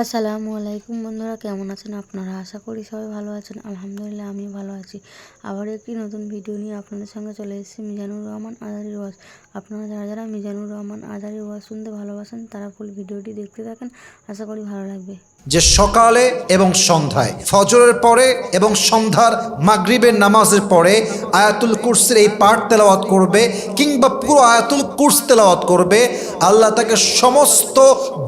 আসসালামু আলাইকুম বন্ধুরা, কেমন আছেন আপনারা? আশা করি সবাই ভালো আছেন। আলহামদুলিল্লাহ আমি ভালো আছি। আবার একটি নতুন ভিডিও নিয়ে আপনাদের সঙ্গে চলে এসেছি, মিজানুর রহমান আজারি ওয়াজ। আপনারা যারা যারা মিজানুর রহমান আজারি ওয়াজ শুনতে ভালোবাসেন, তারা ফুল ভিডিওটি দেখতে থাকেন। আশা করি ভালো লাগবে। যে সকালে এবং সন্ধ্যায়, ফজরের পরে এবং সন্ধ্যার মাগরিবের নামাজের পরে আয়াতুল কুরসের এই পাঠ তেলাওয়াত করবে কিংবা পুরো আয়াতুল কুরস তেলাওয়াত করবে, আল্লাহ তাকে সমস্ত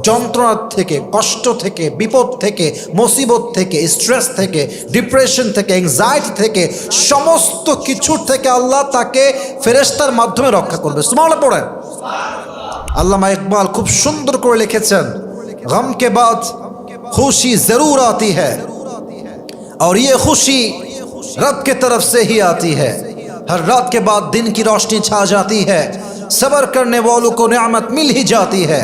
যন্ত্রণার থেকে, কষ্ট থেকে, বিপদ থেকে, মুসিবত থেকে স্ট্রেস থেকে ডিপ্রেশন থেকে অ্যাংজাইটি থেকে, সমস্ত কিছুর থেকে আল্লাহ তাকে ফেরেস্তার মাধ্যমে রক্ষা করবে। সুমাল পড়েন। আল্লামা ইকবাল খুব সুন্দর করে লিখেছেন, গম কে বাদ खुशी ज़रूर आती है। और ये खुशी रब के तरफ़ से ही आती है। हर रात के बाद दिन की रोशनी छा जाती है। सबर करने वालों को न्यामत मिल ही जाती है।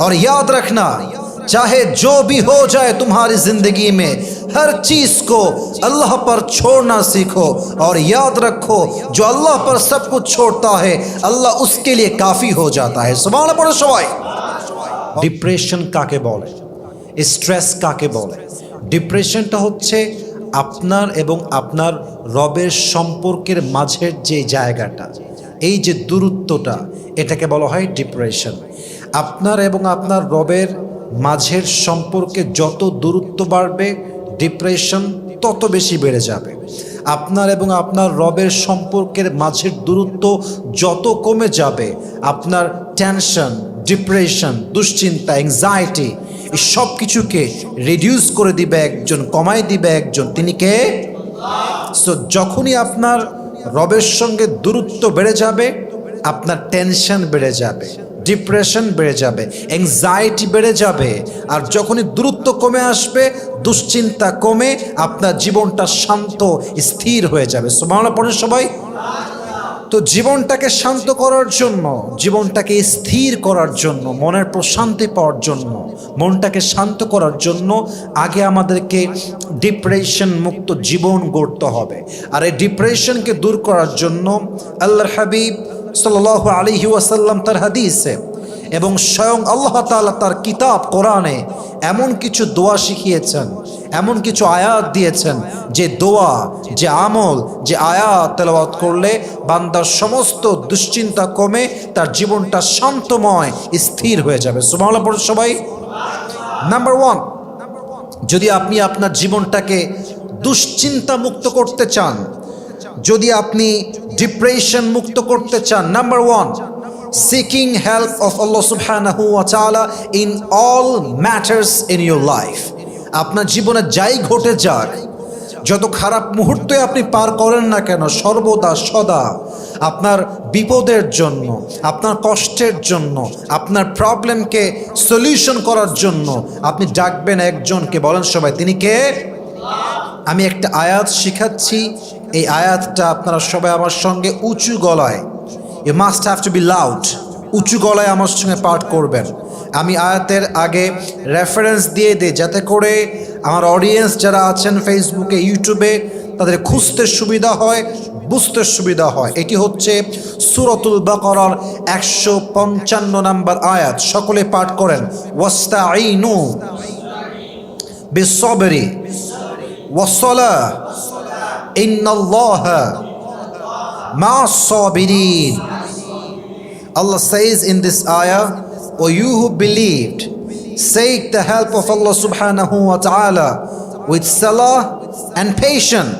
और याद रखना, चाहे जो भी हो जाए तुम्हारी ज़िंदगी में, हर चीज़ को अल्लाह पर छोड़ना सीखो। और याद रखो, जो अल्लाह पर सब कुछ छोड़ता है, अल्लाह उसके लिए काफ़ी हो जाता है। सुबह पड़ो सवाई। डिप्रेशन का के बॉल। স্ট্রেস কাকে বলে? ডিপ্রেশনটা হচ্ছে আপনার এবং আপনার রবের সম্পর্কের মাঝের যে জায়গাটা, এই যে দূরত্বটা, এটাকে বলা হয় ডিপ্রেশন। আপনার এবং আপনার রবের মাঝের সম্পর্কে যত দূরত্ব বাড়বে, ডিপ্রেশন তত বেশি বেড়ে যাবে। আপনার এবং আপনার রবের সম্পর্কের মাঝের দূরত্ব যত কমে যাবে, আপনার টেনশন, ডিপ্রেশন, দুশ্চিন্তা অ্যাংজাইটি সব কিছুকে রিডিউস করে দিবে একজন কমাই দিবে একজন। তিনি কে? সো যখনই আপনার রবের সঙ্গে দূরত্ব বেড়ে যাবে, আপনার টেনশন বেড়ে যাবে ডিপ্রেশন বেড়ে যাবে অ্যাংজাইটি বেড়ে যাবে, আর যখনই দূরত্ব কমে আসবে, দুশ্চিন্তা কমে, আপনার জীবনটা শান্ত, স্থির হয়ে যাবে। সোমালা পড়ে সবাই। তো জীবনটাকে শান্ত করার জন্য, জীবনটাকে স্থির করার জন্য, মনের প্রশান্তি পাওয়ার জন্য, মনটাকে শান্ত করার জন্য আগে আমাদেরকে ডিপ্রেশন মুক্ত জীবন গড়তে হবে। আর এই ডিপ্রেশনকে দূর করার জন্য আল্লাহ হাবিব সাল আলিহি ওয়াসাল্লাম তার হাদিসে এবং স্বয়ং আল্লাহ তাআলা তার কিতাব কোরআনে এমন কিছু দোয়া শিখিয়েছেন, এমন কিছু আয়াত দিয়েছেন, যে দোয়া, যে আমল, যে আয়াত তেলাওয়াত করলে বান্দার সমস্ত দুশ্চিন্তা কমে, তার জীবনটা শান্তময়, স্থির হয়ে যাবে। সুমাওলা পড়ে সবাই। নাম্বার ওয়ান যদি আপনি আপনার জীবনটাকে দুশ্চিন্তা মুক্ত করতে চান, যদি আপনি ডিপ্রেশন মুক্ত করতে চান number one seeking help of আল্লাহ সুবহানাহু ওয়া তাআলা in all matters in your life আপনার জীবনে যাই ঘটে যাক, যত খারাপ মুহূর্তে আপনি পার করেন না কেন, সর্বদা, সদা আপনার বিপদের জন্য, আপনার কষ্টের জন্য, আপনার প্রবলেমকে সলিউশন করার জন্য আপনি ডাকবেন একজনকে, বলেন সবাই, তিনি কে? আমি একটা আয়াত শিখাচ্ছি, এই আয়াতটা আপনারা সবাই আমার সঙ্গে উঁচু গলায় you must have to be loud উঁচু গলায় আমার সঙ্গে পাঠ করবেন। আমি আয়াতের আগে রেফারেন্স দিয়ে দিই, যাতে করে আমার অডিয়েন্স যারা আছেন ফেসবুকে ইউটিউবে তাদের খুঁজতে সুবিধা হয়, বুঝতে সুবিধা হয়। এটি হচ্ছে সুরতুল বাকরার একশো পঞ্চান্ন নাম্বার আয়াত। সকলে পাঠ করেন। ওয়াস্তা আইনু বিসবরি ওয়াসলা ইন্নাল্লাহ মা সাবিরিন Allah says in this ayah, O you who believed, seek the help of Allah subhanahu wa ta'ala with salah and patience.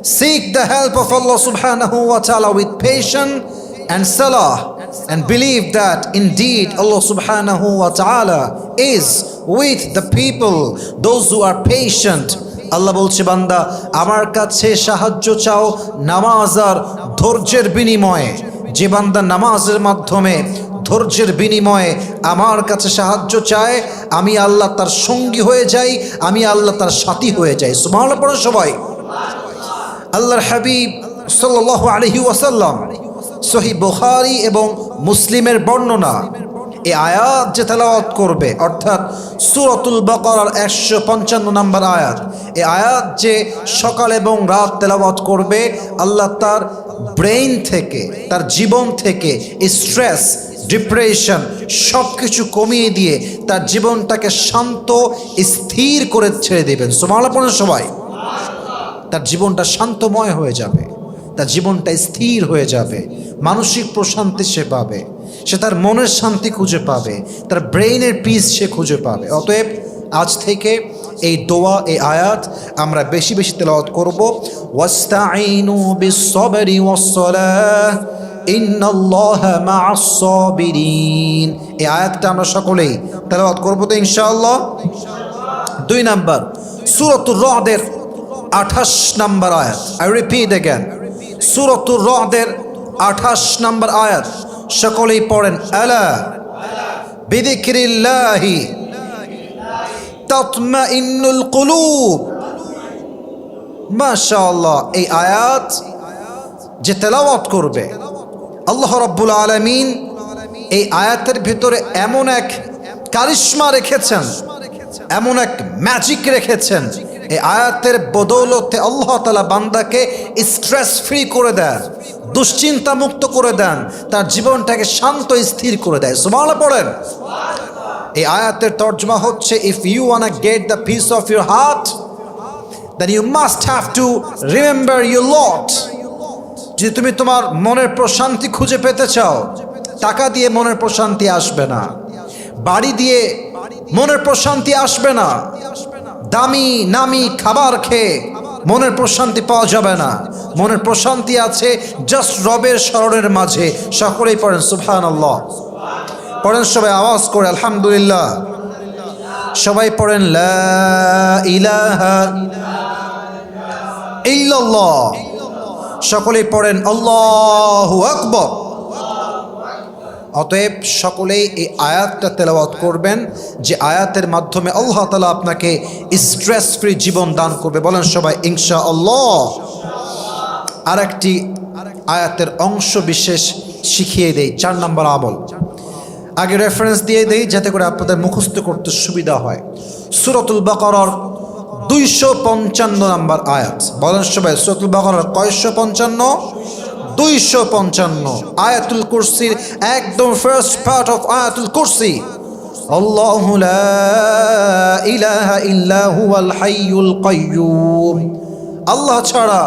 Seek the help of Allah subhanahu wa ta'ala with patience and salah and believe that indeed Allah subhanahu wa ta'ala is with the people, those who are patient. আল্লাহ বলছে বান্দা আমার কাছে সাহায্য চাও নামাজ আর ধৈর্যের বিনিময়ে যে বান্দা নামাজের মাধ্যমে ধৈর্যের বিনিময়ে আমার কাছে সাহায্য চায়, আমি আল্লাহ তার সঙ্গী হয়ে যাই, আমি আল্লাহ তার সাথী হয়ে যাই। সুমাল পড়ে সবাই। আল্লাহর হাবিব সাল্লাহ আলহি ওয়াসাল্লাম সহি বুখারি এবং মুসলিমের বর্ণনা এই আয়াত যে তেলাওয়াত করবে, অর্থাৎ সুরতুল বকরার একশো পঞ্চান্ন নম্বর আয়াত, এই আয়াত যে সকাল এবং রাত তেলাওয়াত করবে, আল্লাহ তার ব্রেইন থেকে, তার জীবন থেকে স্ট্রেস, ডিপ্রেশন সব কিছু কমিয়ে দিয়ে তার জীবনটাকে শান্ত, স্থির করে ছেড়ে দেবেন। সোমালাপনের সবাই। তার জীবনটা শান্তময় হয়ে যাবে, তার জীবনটা স্থির হয়ে যাবে, মানসিক প্রশান্তি সে পাবে। সে তার মনের শান্তি খুঁজে পাবে, তার ব্রেইনের পিস সে খুঁজে পাবে। অতএব আজ থেকে এই দোয়া, এই আয়াত আমরা বেশি বেশি তেলাওয়াত করব। ওয়াস্তাইনু বিসসাবরি ওয়াসসালাহ, ইন্নাল্লাহা মাআস সাবিরিন এই আয়াতটা আমরা সকলেই তেলাওয়াত করব তো ইনশাআল্লাহ। দুই নাম্বার, সুরতুর রদের আঠাশ নাম্বার আয়াত। আই রিপিট অ্যাগেন সুরতুর রদের আঠাশ নাম্বার আয়াত। সকলেই পড়েন, আলা বিদিক্রিল্লাহি তাতমাইন্নুল কুলুব। মাশাআল্লাহ, এই আয়াত যে তেলাওয়াত করবে, আল্লাহ রাব্বুল আলামিন এই আয়াতের ভিতরে এমন এক কারিশ্মা রেখেছেন, এমন এক ম্যাজিক রেখেছেন, এই আয়াতের বদৌলতে আল্লাহ তালা বান্দাকে স্ট্রেস ফ্রি করে দেন। দুশ্চিন্তা মুক্ত করে দেন, তার জীবনটাকে শান্ত স্থির করে দেয়। সুমালা পড়েন। এই আয়াতের তর্জমা হচ্ছে if you want get the peace of your heart then you must have to remember your Lord যদি তুমি তোমার মনের প্রশান্তি খুঁজে পেতে চাও, টাকা দিয়ে মনের প্রশান্তি আসবে না। বাড়ি দিয়ে মনের প্রশান্তি আসবে না। দামি, নামি খাবার খেয়ে মনের প্রশান্তি পাওয়া যাবে না। মনের প্রশান্তি আছে জাস্ট রবের স্মরণের মাঝে। সকলেই পড়েন সুফান আল্লাহ পড়েন সবাই, আওয়াজ করে, আলহামদুলিল্লাহ। সবাই পড়েন সকলেই পড়েন, আল্লাহু আকবর। অতএব সকলেই এই আয়াতটা তেলাওয়াত করবেন, যে আয়াতের মাধ্যমে আল্লাহ তালা আপনাকে স্ট্রেস ফ্রি জীবন দান করবে। বলেন সবাই ইনশা আল্লাহ আর একটি আয়াতের অংশ বিশেষ শিখিয়ে দেই, চার নম্বর আমল। আগে রেফারেন্স দিয়ে দেই, যাতে করে আপনাদের মুখস্থ করতে সুবিধা হয়। সুরতুল বাকরর দুইশো পঞ্চান্ন নম্বর আয়াত। বলেন সবাই, সুরতুল বাকরর কয়শো পঞ্চান্ন? দুইশো পঞ্চান্ন আয়াতুল কুরসির একদম ফার্স্ট পার্ট অফ আয়াতুল কুরসি। আল্লাহ ইলাহা ইল্লা হুয়াল হাইয়ুল কাইয়ুম। আল্লাহ ছাড়া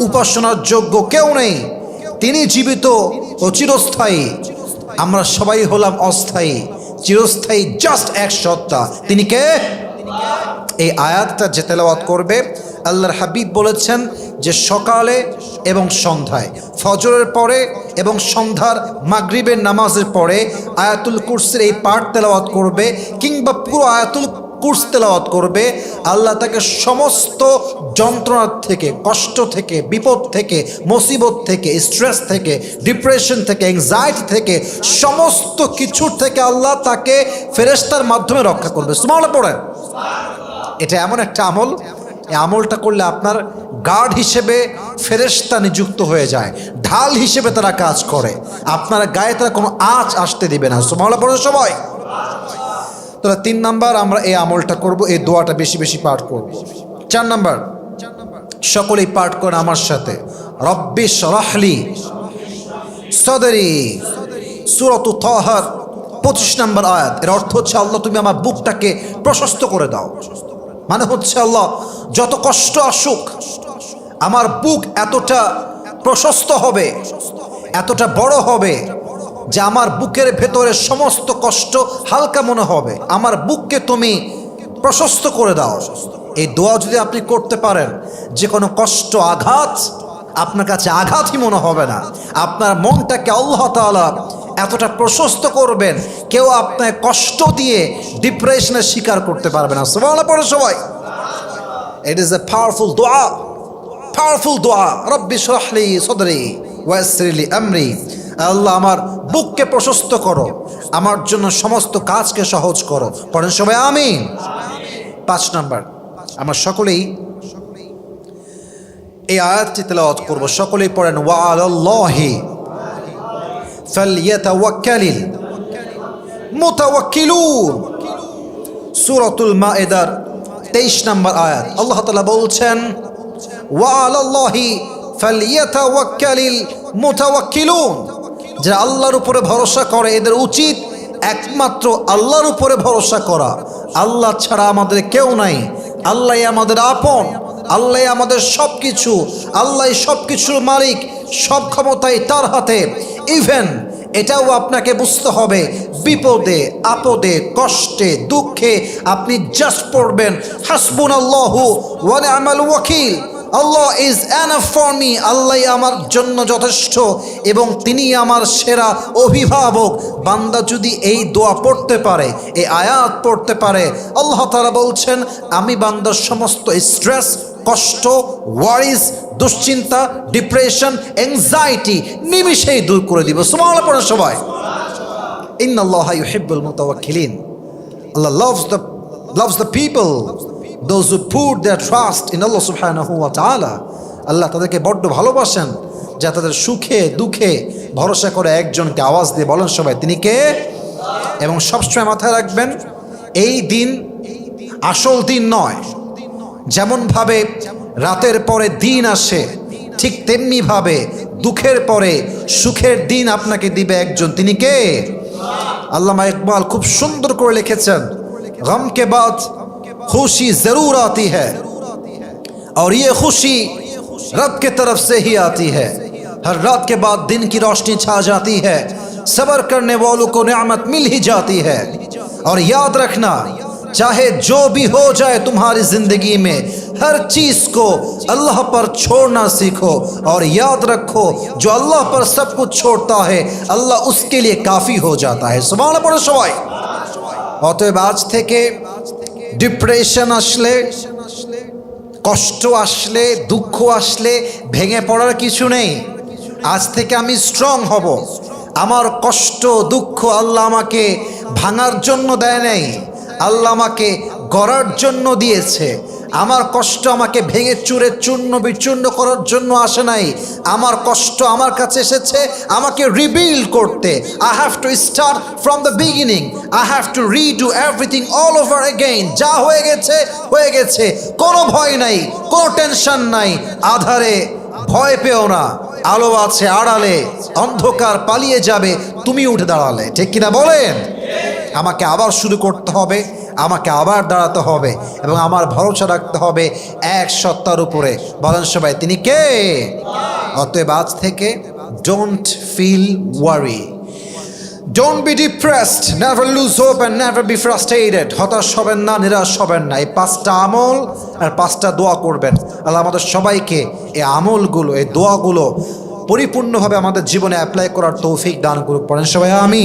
উপাসনার যোগ্য কেউ নেই। তিনি জীবিত ও চিরস্থায়ী। আমরা সবাই হলাম অস্থায়ী। চিরস্থায়ী জাস্ট এক সত্তা। তিনি কে? এই আয়াতটা যে তেলাওয়াত করবে, আল্লাহর হাবিব বলেছেন যে সকালে এবং সন্ধ্যায়, ফজরের পরে এবং সন্ধ্যার মাগরিবের নামাজের পরে আয়াতুল কুরসির এই পাঠ তেলাওয়াত করবে কিংবা পুরো আয়াতুল কুর্স তেলাওয়াত করবে, আল্লাহ তাকে সমস্ত যন্ত্রণার থেকে, কষ্ট থেকে, বিপদ থেকে, মুসিবত থেকে স্ট্রেস থেকে ডিপ্রেশন থেকে অ্যাংজাইটি থেকে, সমস্ত কিছুর থেকে আল্লাহ তাকে ফেরেস্তার মাধ্যমে রক্ষা করবে। সুমালা পড়েন। এটা এমন একটা আমল। এই আমলটা করলে আপনার গার্ড হিসেবে ফেরেস্তা নিযুক্ত হয়ে যায়। ঢাল হিসেবে তারা কাজ করে। আপনার গায়ে তারা কোনো আঁচ আসতে দিবে না। সুমালা পড়ে সবাই। তাহলে তিন নাম্বার আমরা এই আমলটা করব, এই দোয়াটা বেশি বেশি পাঠ করব। চার নাম্বার, সকলেই পাঠ করে আমার সাথে। রব্বিশ রাহলি সদরি। সুরত তহার, পঁচিশ নাম্বার আয়াত। এর অর্থ হচ্ছে, আল্লাহ তুমি আমার বুকটাকে প্রশস্ত করে দাও। মানে হচ্ছে আল্লাহ, যত কষ্ট আসুক, আমার বুক এতটা প্রশস্ত হবে, এতটা বড় হবে, যে আমার বুকের ভেতরে সমস্ত কষ্ট হালকা মনে হবে। আমার বুককে তুমি প্রশস্ত করে দাও। এই দোয়া যদি আপনি করতে পারেন, যে কোনো কষ্ট, আঘাত আপনার কাছে আঘাতই মনে হবে না। আপনার মনটাকে আল্লাহ তাআলা এতটা প্রশস্ত করবেন, কেউ আপনার কষ্ট দিয়ে ডিপ্রেশনের শিকার করতে পারবে না। সবাই পড়ে সবাই। ইট ইজ এ পাওয়ারফুল দোয়া পাওয়ারফুল দোয়া রব্বি শরহলি সদরি ওয়াসরিলি আমরি। আল্লাহ আমার বুককে প্রশস্ত করো, আমার জন্য সমস্ত কাজকে সহজ করো। পড়েন সবাই আমি পাঁচ নাম্বার, আমরা সকলেই এই আয়াতটি তেলাওয়াত করব। সকলেই পড়েন, ওয়া আলাল্লাহি। ফালইয়াতাওয়াক্কালিল মুতাওয়াক্কিলুন সূরাতুল মাইদার 23 নম্বর আয়াত আল্লাহ তাআলা বলছেন ওয়া আলাল্লাহি ফালইয়াতাওয়াক্কালিল মুতাওয়াক্কিলুন যারা আল্লাহর উপরে ভরসা করে, এদের উচিত একমাত্র আল্লাহর উপরে ভরসা করা। আল্লাহ ছাড়া আমাদের কেউ নাই। আল্লাহ আমাদের আপন। আল্লাহ আমাদের সব কিছু আল্লাহ সব কিছুর মালিক, সব ক্ষমতাই তার হাতে। ইভেন এটাও আপনাকে বুঝতে হবে, বিপদে, আপদে, কষ্টে, দুঃখে আপনি জাস্ট পড়বেন। হাসবুন আল্লাহ ওয়ানে আমাল ওয়াকিল। আল্লাহ ইজ এনাফ ফর মি আল্লাহ আমার জন্য যথেষ্ট এবং তিনি আমার সেরা অভিভাবক। বান্দা যদি এই দোয়া পড়তে পারে, এই আয়াত পড়তে পারে, আল্লাহ তারা বলছেন, আমি বান্দার সমস্ত স্ট্রেস কষ্ট ওয়ারিস দুশ্চিন্তা ডিপ্রেশন এংজাইটি নিমিশেই দূর করে দিব। সুমাল পড়ে সবাই। ইন আল্লাহ ইউহিব্বুল মুতাওয়াক্কিলিন। Allah loves the loves the people, those who put their trust in Allah subhanahu wa ta'ala আল্লাহ তাদেরকে বড্ড ভালোবাসেন, যা তাদের সুখে, দুঃখে ভরসা করে একজনকে আওয়াজ দিয়ে বলেন সবাই, তিনি কে? এবং সবসময় মাথায় রাখবেন, এই দিন আসল দিন নয়। যেমনভাবে রাতের পরে দিন আসে ঠিক তেমনিভাবে দুঃখের পরে সুখের দিন আপনাকে দিবে একজন তিনি কে আল্লামা ইকবাল খুব সুন্দর করে লিখেছেন গম के बाद खुशी जरूर आती है और ये खुशी रब के तरफ से ही आती है हर रात के बाद दिन की रोशनी छा जाती है सबर करने वालों को नियामत मिल ही जाती है और याद रखना चाहे जो भी हो जाए तुम्हारी जिंदगी में हर चीज को अल्लाह पर छोड़ना सीखो और याद रखो जो अल्लाह पर सब कुछ छोड़ता है अल्लाह उसके लिए काफी हो जाता है सुबह पड़ो সবাই অতএব আজ থেকে ডিপ্রেশন আসলে কষ্ট আসলে দুঃখ আসলে ভেঙে পড়ার কিছু নেই আজ থেকে আমি স্ট্রং হব আমার কষ্ট দুঃখ আল্লাহ আমাকে ভাঙার জন্য দেয় নাই আল্লাহ আমাকে গড়ার জন্য দিয়েছে। আমার কষ্ট আমাকে ভেঙে চুরে চূর্ণ বিচূর্ণ করার জন্য আসে নাই। আমার কষ্ট আমার কাছে এসেছে, আমাকে রিবিল্ড করতে। I have to start from the beginning I have to redo everything all over again যা হয়ে গেছে হয়ে গেছে। কোনো ভয় নাই, কোনো টেনশন নাই। আধারে ভয় পেও না। আলো আছে আড়ালে। অন্ধকার পালিয়ে যাবে। তুমি উঠে দাঁড়ালে। ঠিক কিনা বলেন? আমাকে আবার শুরু করতে হবে, আমাকে আবার দাঁড়াতে হবে এবং আমার ভরসা রাখতে হবে এক সত্তার উপরে। বলেন সবাই, তিনি কে? অতএব আজ থেকে don't feel worry don't be depressed never lose hope and never be frustrated হতাশ হবেন না, নিরাশ হবেন না। এই পাঁচটা আমল আর পাঁচটা দোয়া করবেন। আল্লাহ আমাদের সবাইকে এই আমলগুলো, এই দোয়াগুলো পরিপূর্ণভাবে আমাদের জীবনে অ্যাপ্লাই করার তৌফিক দান করুক। পড়েন সবাই আমি